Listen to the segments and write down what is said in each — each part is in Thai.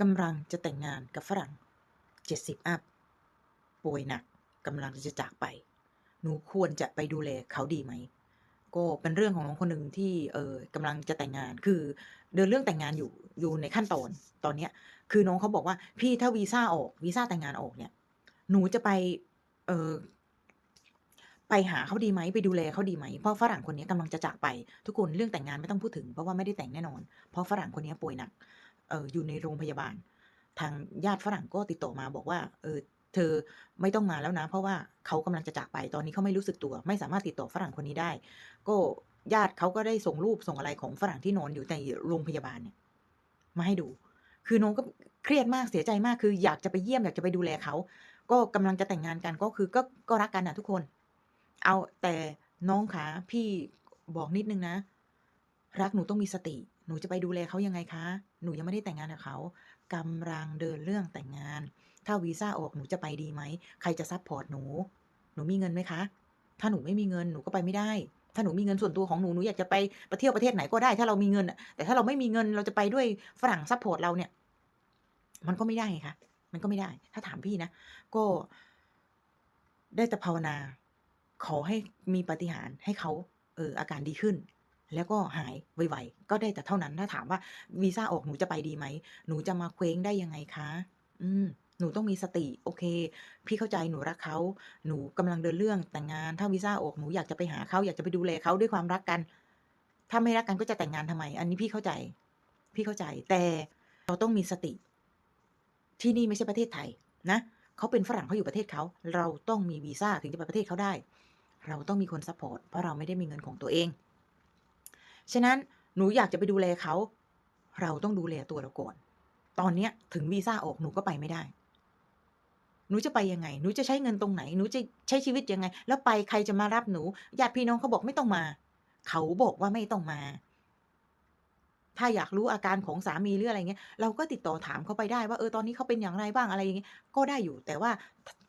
กำลังจะแต่งงานกับฝรั่งเจ็ดสิบอัพ ป่วยหนักกำลังจะจากไป หนูควรจะไปดูแลเขาดีไหม ก็เป็นเรื่องของน้องคนหนึ่งที่เออกำลังจะแต่งงาน คือเดินเรื่องแต่งงานอยู่อยู่ในขั้นตอนตอนเนี้ย คือน้องเขาบอกว่าพี่ถ้าวีซ่าออกวีซ่าแต่งงานออกเนี่ย หนูจะไปเออไปหาเขาดีไหมไปดูแลเขาดีไหมเพราะฝรั่งคนนี้กำลังจะจากไป ทุกคนเรื่องแต่งงานไม่ต้องพูดถึงเพราะว่าไม่ได้แต่งแน่นอน เพราะฝรั่งคนนี้ป่วยหนัก เอออยู่ในโรงพยาบาล ทางญาติฝรั่งก็ติดต่อมาบอกว่า เออ เธอไม่ต้องมาแล้วนะ เพราะว่าเขากำลังจะจากไปตอนนี้เขาไม่รู้สึกตัว ไม่สามารถติดต่อฝรั่งคนนี้ได้ ก็ญาติเขาก็ได้ส่งรูปส่งอะไรของฝรั่งที่นอนอยู่ในโรงพยาบาลเนี่ย มาให้ดู คือน้องก็เครียดมากเสียใจมากคือ อยากจะไปเยี่ยมอยากจะไปดูแลเขา ก็กำลังจะแต่งงานกันก็คือก็ก็รักกันนะทุกคน เอาแต่น้องขาพี่บอกนิดนึงนะ รักหนูต้องมีสติ หนูจะไปดูแลเขายังไงคะ หนูยังไม่ได้แต่งงานกับเขากำลังเดินเรื่องแต่งงาน ถ้าวีซ่าออกหนูจะไปดีไหม ใครจะซัพพอร์ตหนู หนูมีเงินไหมคะ ถ้าหนูไม่มีเงินหนูก็ไปไม่ได้ ถ้าหนูมีเงินส่วนตัวของหนูหนูอยากจะไปไปเที่ยวประเทศไหนก็ได้ ถ้าเรามีเงินอะแต่ถ้าเราไม่มีเงินเราจะไปด้วยฝรั่งซัพพอร์ตเราเนี่ย มันก็ไม่ได้ไงคะมันก็ไม่ได้ ถ้าถามพี่นะ ก็ได้แต่ภาวนา ขอให้มีปฏิหารให้เขาเอออาการดีขึ้น แล้วก็หายไวๆก็ได้แต่เท่านั้นถ้าถามว่าวีซ่าออกหนูจะไปดีไหม หนูจะมาเคว้งได้ยังไงคะ อืมหนูต้องมีสติ โอเค พี่เข้าใจหนูรักเขา หนูกำลังเดินเรื่องแต่งงาน ถ้าวีซ่าออกหนูอยากจะไปหาเขาอยากจะไปดูแลเขาด้วยความรักกัน ถ้าไม่รักกันก็จะแต่งงานทำไม อันนี้พี่เข้าใจ พี่เข้าใจ แต่เราต้องมีสติ ที่นี่ไม่ใช่ประเทศไทยนะเขาเป็นฝรั่งเขาอยู่ประเทศเขา เราต้องมีวีซ่าถึงจะไปประเทศเขาได้ เราต้องมีคนซัพพอร์ตเพราะเราไม่ได้มีเงินของตัวเอง ฉะนั้นหนูอยากจะไปดูแลเขา เราต้องดูแลตัวเราก่อน ตอนเนี้ยถึงวีซ่าออกหนูก็ไปไม่ได้ หนูจะไปยังไง หนูจะใช้เงินตรงไหน หนูจะใช้ชีวิตยังไง แล้วไปใครจะมารับหนู ญาติพี่น้องเขาบอกไม่ต้องมา เขาบอกว่าไม่ต้องมา ถ้าอยากรู้อาการของสามีหรืออะไรเงี้ย เราก็ติดต่อถามเขาไปได้ว่าเออตอนนี้เขาเป็นอย่างไรบ้างอะไรอย่างเงี้ย ก็ได้อยู่ แต่ว่า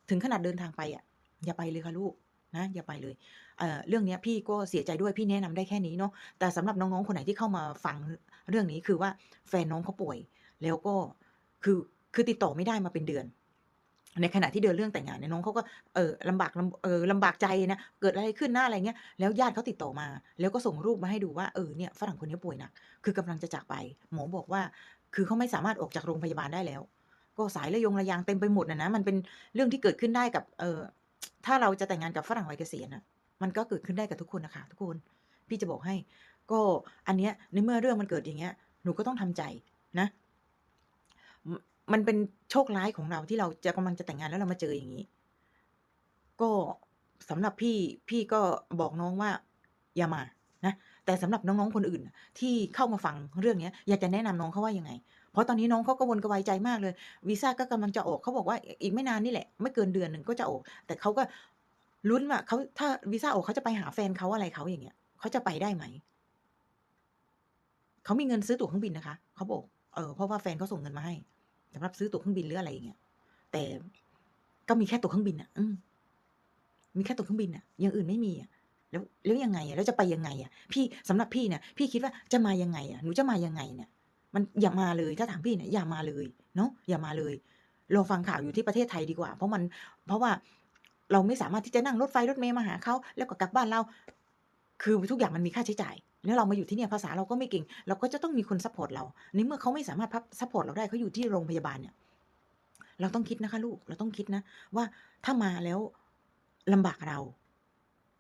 ถึงขนาดเดินทางไปอะ อย่าไปเลยค่ะลูก นะอย่าไปเลยเเรื่องนี้พี่ก็เสียใจด้วยพี่แนะนำได้แค่นี้เนาะแต่สำหรับน้องๆคนไหนที่เข้ามาฟังเรื่องนี้คือว่าแฟนน้องเขาป่วย แล้วก็คือคือติดต่อไม่ได้มาเป็นเดือน ในขณะที่เดินเรื่องแต่งงานเนี่ยน้องเขาก็เออลำบากลำเออลำบากใจนะเกิดอะไรขึ้นหน้าอะไรเงี้ยแล้วญาติเขาติดต่อมา แล้วก็ส่งรูปมาให้ดูว่าเออเนี่ยฝรั่งคนนี้ป่วยหนักคือกำลังจะจากไป หมอบอกว่า คือเขาไม่สามารถออกจากโรงพยาบาลได้แล้ว ก็สายระยงระยางเต็มไปหมดนะนะมันเป็นเรื่องที่เกิดขึ้นได้กับเออ ถ้าเราจะแต่งงานกับฝรั่งวัยเกษียณนะมันก็เกิดขึ้นได้กับทุกคนนะคะทุกคน พี่จะบอกให้ ก็อันเนี้ยในเมื่อเรื่องมันเกิดอย่างเงี้ย หนูก็ต้องทำใจนะ มันเป็นโชคร้ายของเราที่เราจะกำลังจะแต่งงานแล้วเรามาเจออย่างนี้ ก็สำหรับพี่พี่ก็บอกน้องว่า อย่ามานะแต่สำหรับน้องๆคนอื่น ที่เข้ามาฟังเรื่องเนี้ย อยากจะแนะนำน้องเขาว่ายังไง เพราะตอนนี้น้องเขากังวลกระวายใจมากเลยวีซ่าก็กำลังจะออกเขาบอกว่าอีกไม่นานนี่แหละ ไม่เกินเดือนหนึ่งก็จะออก แต่เขาก็ลุ้นว่าเขาถ้าวีซ่าออกเขาจะไปหาแฟนเขาอะไรเขาอย่างเงี้ยเขาจะไปได้ไหมเขามีเงินซื้อตั๋วเครื่องบินนะคะเขาบอกเออเพราะว่าแฟนเขาส่งเงินมาให้สำหรับซื้อตั๋วเครื่องบินหรืออะไรอย่างเงี้ยแต่ก็มีแค่ตั๋วเครื่องบินอะอืมีแค่ตั๋วเครื่องบินอะอย่างอื่นไม่มีอะแล้วแล้วยังไงอะแล้วจะไปยังไงอะพี่สำหรับพี่เนี่ยพี่คิดว่าจะมายังไงอะหนูจะมายังไงเนี่ย มันอย่ามาเลย ถ้าถามพี่เนี่ยอย่ามาเลยเนาะอย่ามาเลยรอฟังข่าวอยู่ที่ประเทศไทยดีกว่า เพราะมัน เพราะว่าเราไม่สามารถที่จะนั่งรถไฟรถเมล์มาหาเขาแล้วก็กลับบ้านเรา คือทุกอย่างมันมีค่าใช้จ่ายแล้วเรามาอยู่ที่เนี่ยภาษาเราก็ไม่เก่ง เราก็จะต้องมีคนซัพพอร์ตเราในเมื่อเขาไม่สามารถซัพพอร์ตเราได้เขาอยู่ที่โรงพยาบาลเนี่ย เราต้องคิดนะคะ ลูกเราต้องคิดนะ ว่าถ้ามาแล้วลำบากเรา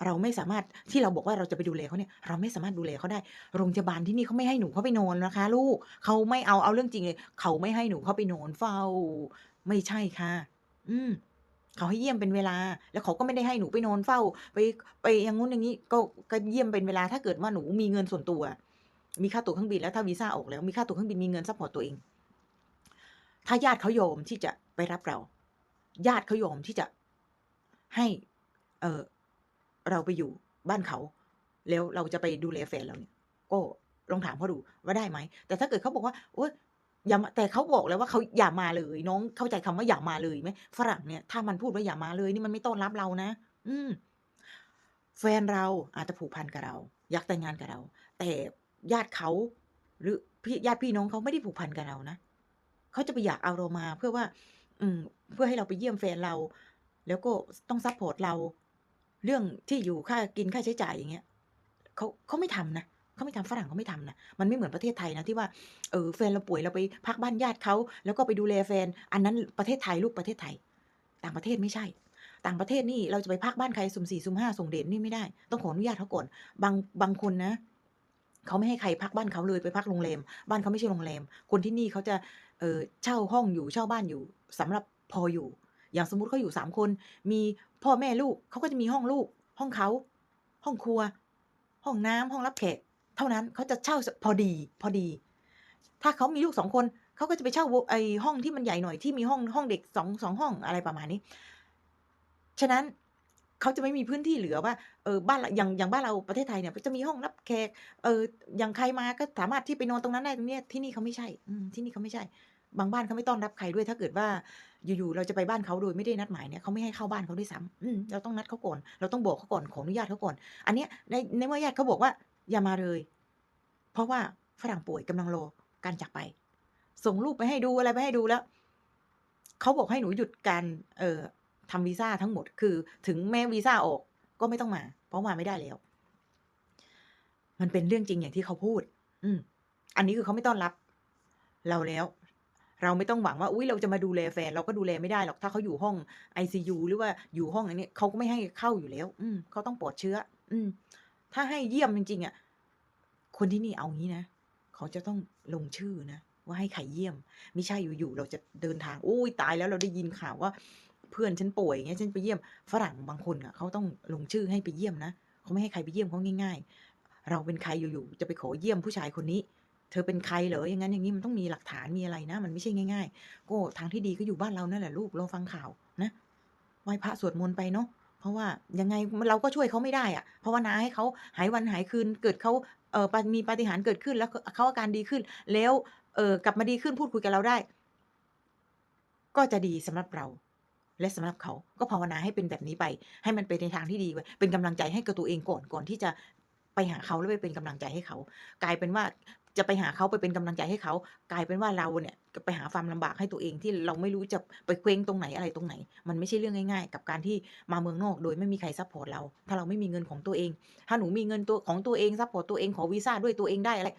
เราไม่สามารถที่เราบอกว่าเราจะไปดูแลเขาเนี่ยเราไม่สามารถดูแลเขาได้ โรงพยาบาลที่นี่เขาไม่ให้หนูเข้าไปนอนนะคะ ลูกเขาไม่เอาเอาเรื่องจริงเลย เขาไม่ให้หนูเข้าไปนอนเฝ้า ไม่ใช่ค่ะ อืมเขาให้เยี่ยมเป็นเวลา แล้วเขาก็ไม่ได้ให้หนูไปนอนเฝ้า ไปไปอย่างงู้นอย่างนี้ก็ก็เยี่ยมเป็นเวลาถ้าเกิดว่าหนูมีเงินส่วนตัว มีค่าตั๋วเครื่องบินแล้วถ้าวีซ่าออกแล้วมีค่าตั๋วเครื่องบินมีเงินซัพพอร์ตตัวเอง ถ้าญาติเขายอมที่จะไปรับเรา ญาติเขายอมที่จะให้ เออ เราไปอยู่บ้านเขา แล้วเราจะไปดูแลแฟนเราเนี่ย ก็ลองถามเขาดูว่าได้ไหม แต่ถ้าเกิดเขาบอกว่าโอ๊ยอย่ามาแต่เขาบอกแล้วว่าเขาอย่ามาเลย น้องเข้าใจคำว่าอย่ามาเลยไหมฝรั่งเนี่ยถ้ามันพูดว่าอย่ามาเลยนี่มันไม่ต้อนรับเรานะ อืม แฟนเราอาจจะผูกพันกับเรา อยากแต่งงานกับเรา แต่ญาติเขาหรือพี่ญาติพี่น้องเขาไม่ได้ผูกพันกับเรานะเขาจะไปอยากเอาเรามา เพื่อว่า อืม เพื่อให้เราไปเยี่ยมแฟนเรา แล้วก็ต้องซัปพอร์ตเรา เรื่องที่อยู่ค่ากินค่าใช้จ่ายอย่างเงี้ยเขาเขาไม่ทำนะเขาไม่ทำฝรั่งเขาไม่ทำนะมันไม่เหมือนประเทศไทยนะที่ว่าเออแฟนเราป่วยเราไปพักบ้านญาติเขาแล้วก็ไปดูแลแฟน อันนั้นประเทศไทยลูกประเทศไทย ต่างประเทศไม่ใช่ ต่างประเทศนี่เราจะไปพักบ้านใครสุ่มสี่สุ่มห้าส่งเดชนี่ไม่ได้ ต้องขออนุญาตเขาก่อนบางบางคนนะเขาไม่ให้ใครพักบ้านเขาเลยไปพักโรงแรมบ้านเขาไม่ใช่โรงแรม คนที่นี่เขาจะเออเช่าห้องอยู่เช่าบ้านอยู่สำหรับพออยู่ อย่างสมมติเขาอยู่สามคน มีพ่อแม่ลูกเขาก็จะมีห้องลูก ห้องเขาห้องครัว ห้องน้ำห้องรับแขกเท่านั้นเขาจะเช่าพอดีพอดี ถ้าเขามีลูกสองคนเขาก็จะไปเช่าไอห้องที่มันใหญ่หน่อยที่มีห้องห้องเด็กสองสองห้องอะไรประมาณนี้ ฉะนั้นเขาจะไม่มีพื้นที่เหลือว่าเออบ้านเราอย่างอย่างบ้านเราประเทศไทยเนี่ยจะมีห้องรับแขกเอออย่างใครมาก็สามารถที่ไปนอนตรงนั้นได้ตรงเนี้ยที่นี่เขาไม่ใช่ อืที่นี่เขาไม่ใช่ บางบ้านเขาไม่ต้อนรับใครด้วย ถ้าเกิดว่าอยู่ๆเราจะไปบ้านเขาโดยไม่ได้นัดหมายเนี่ยเขาไม่ให้เข้าบ้านเขาด้วยซ้ำเราต้องนัดเขาก่อน เราต้องบอกเขาก่อนขออนุญาตเขาก่อน อันเนี้ยในในเมื่อญาติเขาบอกว่าอย่ามาเลย เพราะว่าฝรั่งป่วยกำลังรอการจากไป ส่งรูปไปให้ดูอะไรไปให้ดูแล้วเขาบอกให้หนูหยุดการเอ่อทำวีซ่าทั้งหมด คือถึงแม้วีซ่าออกก็ไม่ต้องมา เพราะมาไม่ได้แล้ว มันเป็นเรื่องจริงอย่างที่เขาพูด อืม อันนี้คือเขาไม่ต้อนรับ เราแล้ว เราไม่ต้องหวังว่าอุ้ยเราจะมาดูแลแฟน เราก็ดูแลไม่ได้หรอกถ้าเขาอยู่ห้องไอซียูหรือว่าอยู่ห้องอันนี้เขาก็ไม่ให้เข้าอยู่แล้ว อืมเขาต้องปลอดเชื้อ อืม ถ้าให้เยี่ยมจริงๆอะคนที่นี่เอางี้นะเขาจะต้องลงชื่อนะว่าให้ใครเยี่ยม ไม่ใช่อยู่ๆเราจะเดินทางโอ้ยตายแล้วเราได้ยินข่าวว่าเพื่อนฉันป่วยอย่างเงี้ยฉันไปเยี่ยมฝรั่งบางคนอะเขาต้องลงชื่อให้ไปเยี่ยมนะเขาไม่ให้ใครไปเยี่ยมเขาง่าย ๆ เราเป็นใครอยู่ๆจะไปขอเยี่ยมผู้ชายคนนี้ เธอเป็นใครเหรออย่างนั้นอย่างนี้มันต้องมีหลักฐานมีอะไรนะ มันไม่ใช่ง่ายๆก็ทางที่ดีก็อยู่บ้านเรานั่นแหละลูกเราฟังข่าวนะไหว้พระสวดมนต์ไปเนาะเพราะว่ายังไงเราก็ช่วยเขาไม่ได้อะเพราวนาให้เขาหายวันหายคืนเกิดเขาเออมีปาฏิหาริย์เกิดขึ้นแล้วเขาอาการดีขึ้น แล้วเออกลับมาดีขึ้นพูดคุยกับเราได้ ก็จะดีสำหรับเรา และสำหรับเขาก็ภาวนาให้เป็นแบบนี้ไป ให้มันไปในทางที่ดีไว้เป็นกำลังใจให้กับตัวเองก่อนก่อนที่จะไปหาเขาแล้วไปเป็นกำลังใจให้เขา กลายเป็นว่า จะไปหาเขาไปเป็นกำลังใจให้เขากลายเป็นว่าเราเนี่ยไปหาความลำบากให้ตัวเองที่เราไม่รู้จะไปเคว้งตรงไหนอะไรตรงไหน มันไม่ใช่เรื่องง่าย ๆ กับการที่มาเมืองนอกโดยไม่มีใครซัพพอร์ตเรา ถ้าเราไม่มีเงินของตัวเอง ถ้าหนูมีเงินตัวของตัวเองซัพพอร์ตตัวเองขอวีซ่าด้วยตัวเองได้อะไร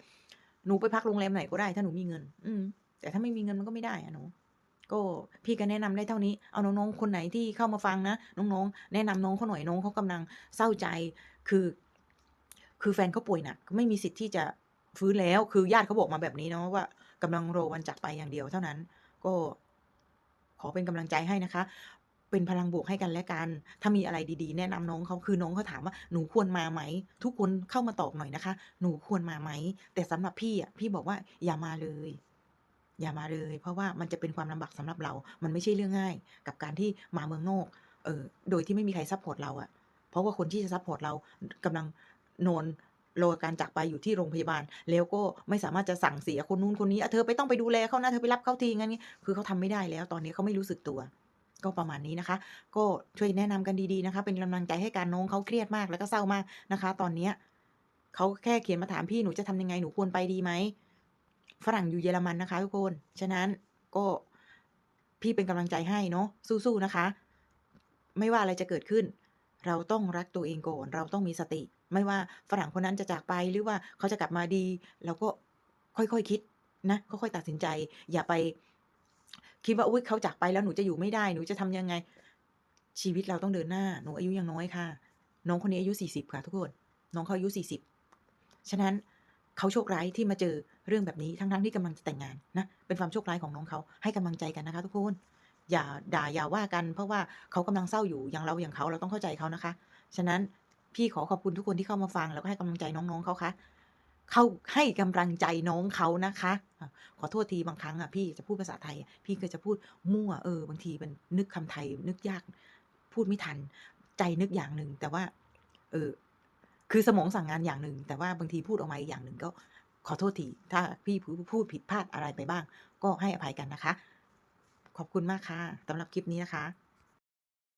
หนูไปพักโรงแรมไหนก็ได้ ถ้าหนูมีเงิน อืมแต่ถ้าไม่มีเงินมันก็ไม่ได้อะหนูก็พี่ก็แนะนำได้เท่านี้ เอาน้องๆ คนไหนที่เข้ามาฟังนะ น้องๆ แนะนำน้องเขาหน่อยน้องเขากำลังเศร้าใจ คือ คือแฟนเขาป่วยหนัก ไม่มีสิทธิ์ที่จะ ฟื้นแล้วคือญาติเขาบอกมาแบบนี้เนาะว่ากำลังรอวันจากไปอย่างเดียวเท่านั้น ก็ขอเป็นกำลังใจให้นะคะ เป็นพลังบวกให้กันและกัน ถ้ามีอะไรดีๆ แนะนำน้องเขาคือน้องเขาถามว่าหนูควรมาไหม ทุกคนเข้ามาตอบหน่อยนะคะ หนูควรมาไหม แต่สำหรับพี่อะพี่บอกว่าอย่ามาเลย อย่ามาเลย เพราะว่ามันจะเป็นความลำบากสำหรับเรา มันไม่ใช่เรื่องง่าย กับการที่มาเมืองนอกเออโดยที่ไม่มีใครซัพพอร์ตเราอะเพราะว่าคนที่จะซัพพอร์ตเรากำลังนอน รอการจากไปอยู่ที่โรงพยาบาล แล้วก็ไม่สามารถจะสั่งเสียคนนู้นคนนี้เธอไปต้องไปดูแลเขานะเธอไปรับเขาทีงั้นนี่คือเขาทำไม่ได้แล้ว ตอนนี้เขาไม่รู้สึกตัว ก็ประมาณนี้นะคะ ก็ช่วยแนะนำกันดีๆนะคะ เป็นกำลังใจให้การน้องเขาเครียดมากแล้วก็เศร้ามากนะคะ ตอนเนี้ยเขาแค่เขียนมาถามพี่หนูจะทำยังไงหนูควรไปดีไหมฝรั่งอยู่เยอรมันนะคะทุกคนฉะนั้นก็พี่เป็นกำลังใจให้เนาะสู้ๆนะคะ ไม่ว่าอะไรจะเกิดขึ้น เราต้องรักตัวเองก่อนเราต้องมีสติ ไม่ว่าฝรั่งคนนั้นจะจากไปหรือว่าเขาจะกลับมาดี เราก็ค่อยๆคคิดนะค่อยๆตัดสินใจ อย่าไป คิดว่าอุ้ยเขาจากไปแล้วหนูจะอยู่ไม่ได้หนูจะทำยังไง ชีวิตเราต้องเดินหน้า หนูอายุยังน้อยค่ะ น้องคนนี้อายุสี่สิบค่ะ ทุกคน น้องเขาอายุสี่สิบฉะนั้นเขาโชคร้ายที่มาเจอเรื่องแบบนี้ทั้งๆที่กำลังจะแต่งงานนะเป็นความโชคร้ายของน้องเขาให้กำลังใจกันนะคะ ทุกคนอย่าด่าอย่าว่ากัน เพราะว่าเขากำลังเศร้าอยู่อย่างเราอย่างเขาเราต้องเข้าใจเขานะคะ ฉะนั้น พี่ขอขอบคุณทุกคนที่เข้ามาฟัง แล้วก็ให้กำลังใจน้องๆเขาค่ะเข้าให้กำลังใจน้องเขานะคะ ขอโทษทีบางครั้งอะพี่จะพูดภาษาไทย พี่ก็จะพูดมั่วเออบางทีมันนึกคำไทย นึกยากพูดไม่ทัน ใจนึกอย่างหนึ่งแต่ว่า เออคือสมองสั่งงานอย่างหนึ่ง แต่ว่าบางทีพูดออกมาอีกอย่างหนึ่งก็ขอโทษที ถ้าพี่พูดผิดพลาดอะไรไปบ้าง ก็ให้อภัยกันนะคะ ขอบคุณมากค่ะสำหรับคลิปนี้นะคะ